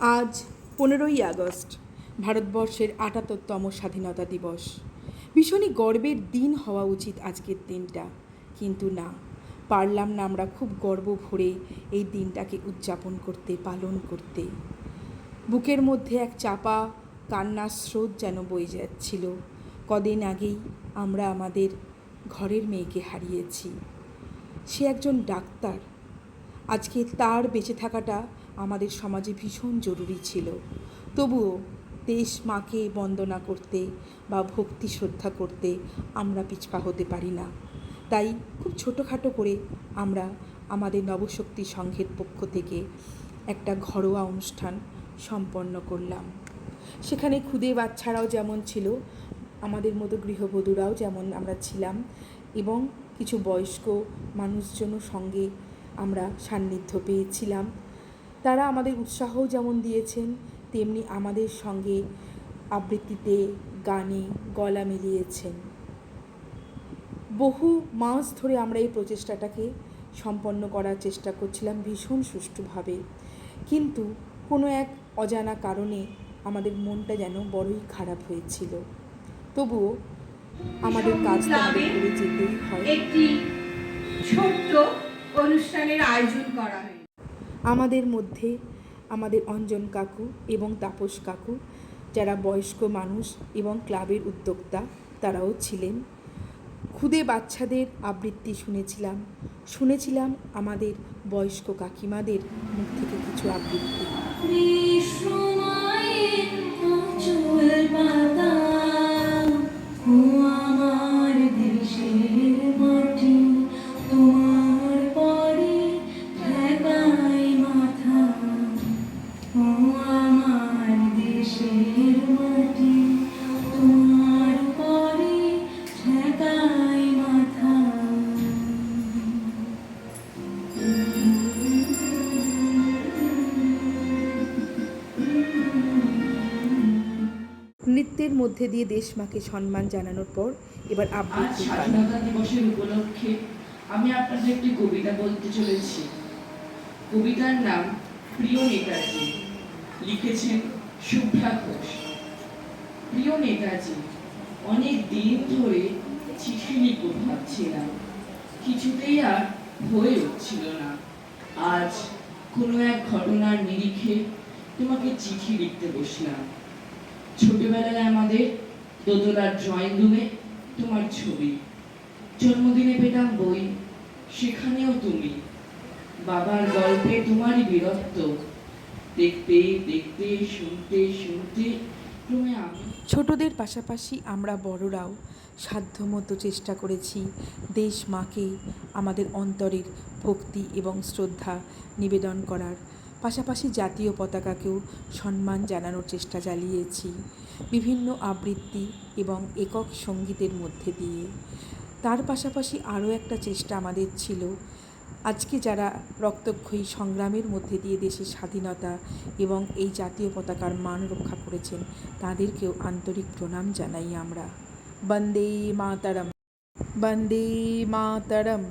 আজ পনেরোই আগস্ট, ভারতবর্ষের আটাত্তরতম স্বাধীনতা দিবস। ভীষণই গর্বের দিন হওয়া উচিত আজকের দিনটা। কিন্তু না, পারলাম না আমরা খুব গর্ব ভরে এই দিনটাকে উদযাপন করতে, পালন করতে। বুকের মধ্যে এক চাপা কান্নার স্রোত যেন বয়ে যাচ্ছিল। কদিন আগেই আমরা আমাদের ঘরের মেয়েকে হারিয়েছি। সে একজন ডাক্তার আজকে তার বেঁচে থাকাটা আমাদের সমাজে ভীষণ জরুরি ছিল। তবুও দেশ মাকে বন্দনা করতে বা ভক্তি শ্রদ্ধা করতে আমরা পিছপা হতে পারি না। তাই খুব ছোটোখাটো করে আমরা আমাদের নবশক্তি সংঘের পক্ষ থেকে একটা ঘরোয়া অনুষ্ঠান সম্পন্ন করলাম। সেখানে খুদে বাচ্চারাও যেমন ছিল, আমাদের মতো গৃহবধূরাও যেমন আমরা ছিলাম এবং কিছু বয়স্ক মানুষজনও সঙ্গে আমরা সান্নিধ্য পেয়েছিলাম। তারা আমাদের উৎসাহও যেমন দিয়েছেন, তেমনি আমাদের সঙ্গে আবৃত্তিতে গানে গলা মিলিয়েছেন। বহু মাস ধরে আমরা এই প্রচেষ্টাটাকে সম্পন্ন করার চেষ্টা করছিলাম ভীষণ সুষ্ঠুভাবে। কিন্তু কোনো এক অজানা কারণে আমাদের মনটা যেন বড়ই খারাপ হয়েছিল। তবুও আমাদের কাজ করে যেতেই হয়। একটি ছোট্ট অনুষ্ঠানের আয়োজন করা হয়। আমাদের মধ্যে আমাদের অঞ্জন কাকু এবং তাপস কাকু যারা বয়স্ক মানুষ এবং ক্লাবের উদ্যোক্তা তারাও ছিলেন। খুদে বাচ্চাদের আবৃত্তি শুনেছিলাম। শুনেছিলাম আমাদের বয়স্ক কাকিমাদের মুখ থেকে কিছু আবৃত্তি। নৃত্যের মধ্যে দিয়ে দেশমাকে সম্মান জানানোর পর এবার আজ স্বাধীনতা দিবসের উপলক্ষে আমি আপনাদের একটি কবিতা বলতে চলেছি। কবিতার নাম প্রিয় নেতাজি। লিখেছেন শুভ্রা ঘোষ। প্রিয় নেতাজি অনেক দিন ধরে চিঠি লিখব ভাবছিলাম। কিছুতেই আর হয়ে উঠছিল না। আজ কোনো এক ঘটনার নিরিখে তোমাকে চিঠি লিখতে বসলাম। ছোটবেলায় আমাদের দোতলার ড্রয়িং রুমে তোমার ছবি। জন্মদিনে পেতাম বই, সেখানেও তুমি। বাবার গল্পে তোমারই বীরত্ব। দেখতে দেখতে, শুনতে শুনতে ক্রমে আমি ছোটদের পাশাপাশি আমরা বড়রাও সাধ্যমতো চেষ্টা করেছি দেশ মাকে আমাদের অন্তরের ভক্তি এবং শ্রদ্ধা নিবেদন করার। পাশাপাশি জাতীয় পতাকাকেও সম্মান জানানোর চেষ্টা চালিয়েছি। বিভিন্ন আবৃত্তি এবং একক সঙ্গীতের মধ্যে দিয়ে। তার পাশাপাশি আরও একটা চেষ্টা আমাদের ছিল। আজকে যারা রক্তক্ষয়ী সংগ্রামের মধ্যে দিয়ে দেশের স্বাধীনতা এবং এই জাতীয় পতাকার মান রক্ষা করেছেন, তাদেরকেও আন্তরিক প্রণাম জানাই আমরা। বন্দে মাতারম। বন্দে মাতারম।